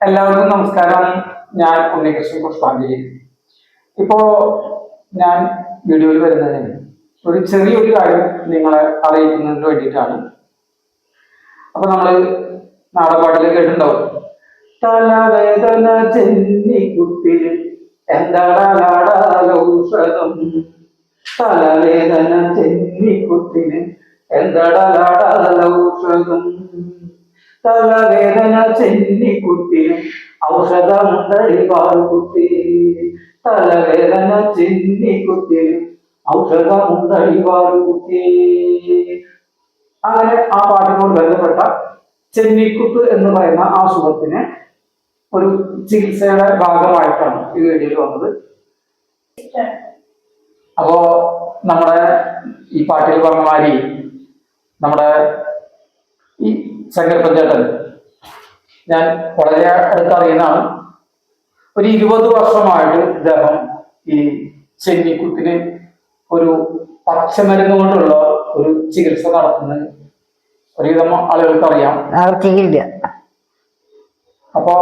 എല്ലാവർക്കും നമസ്കാരം. ഞാൻ ഉണ്ണികൃഷ്ണൻ പുഷ്പാഞ്ജലി. ഇപ്പോ ഞാൻ വീഡിയോയിൽ വരുന്നതിന് ഒരു ചെറിയൊരു കാര്യം നിങ്ങളെ അറിയിക്കുന്നതിന് വേണ്ടിയിട്ടാണ്. അപ്പൊ നമ്മൾ നാടൻപാട്ടിൽ കേട്ടിട്ടുണ്ടാവും. തലവേദന ചെന്നിക്കുത്തിൽ എന്താടാലാടാലൗഷധം തലവേദന ചെന്നിക്കുത്തിന് എന്താടാലാടാലൗഷധം തലവേദന ചെന്നി കുത്തിനും ഔഷധമുണ്ടടി കുത്തി. തലവേദന ചെന്നി കുത്തിനും ഔഷധമുണ്ടടി കുത്തി. അങ്ങനെ ആ പാട്ടിനോട് ബന്ധപ്പെട്ട ചെന്നിക്കുത്ത് എന്ന് പറയുന്ന ആ സുഖത്തിന് ഒരു ചികിത്സയുടെ ഭാഗമായിട്ടാണ് ഈ വീഡിയോയിൽ വന്നത്. അപ്പോ നമ്മുടെ ഈ പാട്ടിൽ പറഞ്ഞ മാതിരി നമ്മുടെ ഈ ശങ്കർ ചേട്ടൻ ഞാൻ വളരെ അടുത്തറിയുന്നതാണ് ഒരു ഇരുപത് വർഷമായിട്ട് ഇദ്ദേഹം ഈ ചെന്നിക്കുത്തിന് ഒരു പച്ചമരുന്ന് കൊണ്ടുള്ള ഒരു ചികിത്സ നടത്തുന്നത് ഒരുവിധം ആളുകൾക്ക് അറിയാം അവർക്കില്ല. അപ്പോ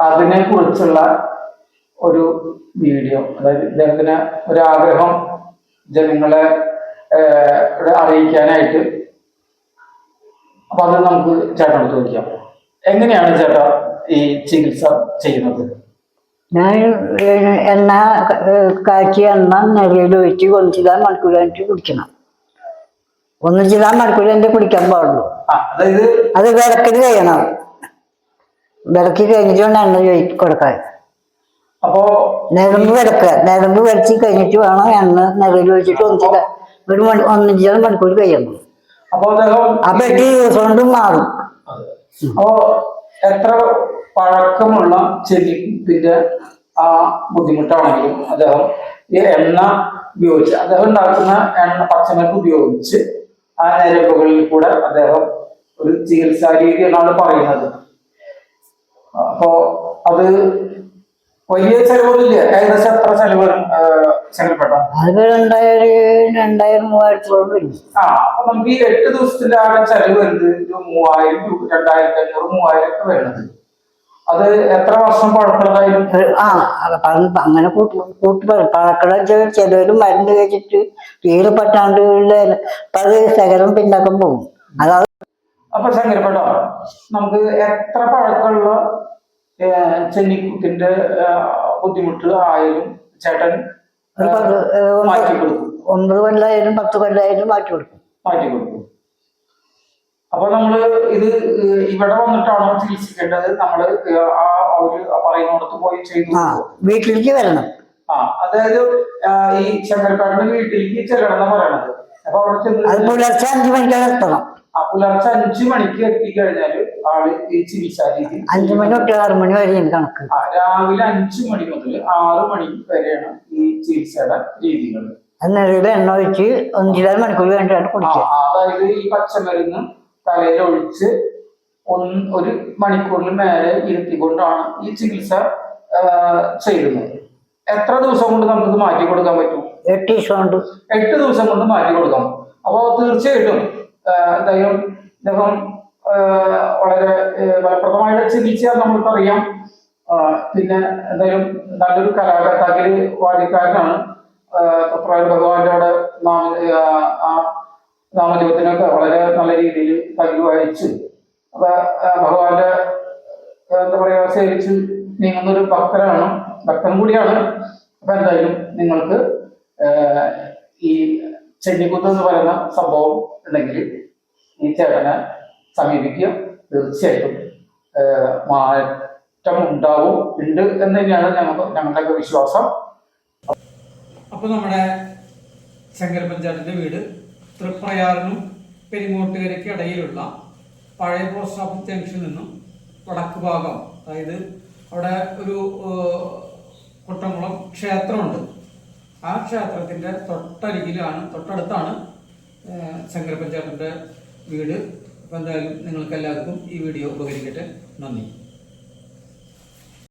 അതിനെ കുറിച്ചുള്ള ഒരു വീഡിയോ അതായത് ഇദ്ദേഹത്തിന് ഒരാഗ്രഹം ജനങ്ങളെ അറിയിക്കാനായിട്ട് അപ്പൊ അത് നമുക്ക് ചേട്ടനോട് ചോദിക്കാം. എങ്ങനെയാണ് ചേട്ടാ ഈ ചികിത്സ ചെയ്യുന്നത്? ഞാൻ എണ്ണ കാക്കി കാച്ചിയ എണ്ണ നെറിയിൽ ഒഴിച്ച് ഒന്നിച്ചിതാൻ മണിക്കൂർ കഴിഞ്ഞിട്ട് കുടിക്കണം. ഒന്നിച്ചിതാൻ മണിക്കൂർ കഴിഞ്ഞിട്ട് കുടിക്കാൻ പാടുള്ളൂ. അത് വിളക്കിൽ കഴിയണം. വിളക്കി കഴിഞ്ഞിട്ടാണ് എണ്ണ ചോദിച്ചു കൊടുക്കാൻ അപ്പോ നെരമ്പ് വിളക്കുക നെരമ്പ് വിളച്ച് കഴിഞ്ഞിട്ട് വേണം എണ്ണ നെറിയിൽ ഒഴിച്ചിട്ട് ഒന്നിച്ചിത ഒരു മണി ഒന്നിച്ചാൽ മണിക്കൂർ കഴിയണം. അപ്പോ അദ്ദേഹം കൊണ്ട് മാറും. അപ്പോ എത്ര പഴക്കമുള്ള ചെടിപ്പിന്റെ ആ ബുദ്ധിമുട്ടാണെങ്കിലും അദ്ദേഹം ഈ എണ്ണ ഉപയോഗിച്ച് അദ്ദേഹം ഉണ്ടാക്കുന്ന എണ്ണ പച്ചമരുന്ന് ഉപയോഗിച്ച് ആ ഞരമ്പുകളിൽ കൂടെ അദ്ദേഹം ഒരു ചികിത്സാ രീതി എന്നാണ് പറയുന്നത്. അപ്പോ അത് വലിയ ചെലവൊന്നുമില്ല ഏകദേശം എത്ര ചെലവ് വരും ചെലപ്പെട്ട അത് രണ്ടായിരം രണ്ടായിരം മൂവായിരത്തോളം വരും. ആ അപ്പൊ നമുക്ക് ഈ എട്ട് ദിവസത്തിന്റെ ആ ചെലവ് വരുന്നത് ഒരു മൂവായിരം രൂപ രണ്ടായിരത്തി അഞ്ഞൂറ് മൂവായിരം ഒക്കെ വരുന്നത് അത് എത്ര വർഷം ആ അങ്ങനെ കൂട്ടി ചിലവര് മരുന്ന് കഴിച്ചിട്ട് തീരെ പറ്റാണ്ട് പല ശകരം ശകലം പിന്നാക്കം പോകും. അതാ അപ്പൊ ശങ്കരപ്പെട്ടോ നമുക്ക് എത്ര പഴക്കമുള്ള ചെന്നിക്കുത്തിന്റെ ബുദ്ധിമുട്ട് ആയാലും ചേട്ടൻ മാറ്റി കൊടുക്കും. ഒമ്പത് കൊല്ലായാലും പത്ത് കൊല്ലായാലും മാറ്റി കൊടുക്കും. മാറ്റി കൊടുക്കും. അപ്പൊ നമ്മൾ ഇത് ഇവിടെ വന്നിട്ടാണോ ചികിത്സിക്കേണ്ടത്? നമ്മൾ ആ ഒരു പറയുന്നിടത്ത് പോയി ചെയ്തു വീട്ടിലേക്ക് വരണം. ആ അതായത് ഈ ശങ്കരക്കാടിന്റെ വീട്ടിലേക്ക് ചെല്ലണം എന്നാ പറയണത്. അപ്പൊ അവിടെ ചെന്ന് പുലർച്ചെ അഞ്ചു മണിക്കാണ് എത്തണം പുലർച്ചെ അഞ്ചു മണിക്ക് എത്തിക്കഴിഞ്ഞാൽ ആൾ ഈ ചികിത്സാ രീതി അഞ്ചു മണി തൊട്ട് ആറു മണി വരെയാണ് കണക്ക്. രാവിലെ അഞ്ചു മണി മുതൽ ആറ് മണി വരെയാണ് ഈ ചികിത്സയുടെ രീതികൾ അത് നിറയിൽ എണ്ണ ഒഴിച്ച് ഒന്നിരാറ് മണിക്കൂർ വേണ്ടിയാണ് കുടിക്കുക. അതായത് ഈ പച്ചമരുന്ന് തലയിൽ ഒഴിച്ച് ഒന്ന് ഒരു മണിക്കൂറിന് മേലെ ഇരുത്തിക്കൊണ്ടാണ് ഈ ചികിത്സ ചെയ്യുന്നത്. എത്ര ദിവസം കൊണ്ട് നമുക്കിത് മാറ്റി കൊടുക്കാൻ പറ്റും? എട്ട് ദിവസം കൊണ്ട്. എട്ട് ദിവസം കൊണ്ട് മാറ്റി കൊടുക്കാം അപ്പോൾ തീർച്ചയായിട്ടും എന്തായാലും ഇദ്ദേഹം വളരെ ഫലപ്രദമായിട്ട് ചികിത്സ നമ്മൾക്കറിയാം പിന്നെ എന്തായാലും നല്ലൊരു കലാകാരത്തിൽ വാദിക്കാരനാണ് ആ, തത്രായ ഭഗവാന്റെ അവിടെ നാമ ആ, നാമജപത്തിനൊക്കെ വളരെ നല്ല രീതിയിൽ തകിൽ വായിച്ച് അപ്പൊ ഭഗവാന്റെ എന്താ പറയാ സേവിച്ച് നീങ്ങുന്ന ഒരു ഭക്തനാണ് ഭക്തൻ കൂടിയാണ്. അപ്പൊ എന്തായാലും നിങ്ങൾക്ക് ഈ ചെന്നിക്കുത്ത് എന്ന് പറയുന്ന സംഭവം ഉണ്ടെങ്കിൽ ഈ ചേട്ടനെ സമീപിക്കുക. തീർച്ചയായിട്ടും. മാറ്റം ഉണ്ടാവും ഉണ്ട് എന്ന് തന്നെയാണ് ഞങ്ങൾക്ക് ഞങ്ങളുടെയൊക്കെ വിശ്വാസം. അപ്പൊ നമ്മുടെ ശങ്കര പഞ്ചായത്തിന്റെ വീട് തൃപ്രയാറിനും പെരിങ്ങോട്ടുകരയ്ക്ക് ഇടയിലുള്ള പഴയ പോസ്റ്റ് ഓഫീസ് ജംഗ്ഷനിൽ നിന്നും വടക്ക് ഭാഗം അതായത് അവിടെ ഒരു കുട്ടംകുളം ക്ഷേത്രമുണ്ട്. ആ ക്ഷേത്രത്തിന്റെ തൊട്ടരികിലാണ് തൊട്ടടുത്താണ് ഏഹ്, ശങ്കര പഞ്ചായത്തിന്റെ വീട്. അപ്പോൾ എന്തായാലും നിങ്ങൾക്ക് എല്ലാവർക്കും ഈ വീഡിയോ ഉപകരിക്കട്ടെ. നന്ദി.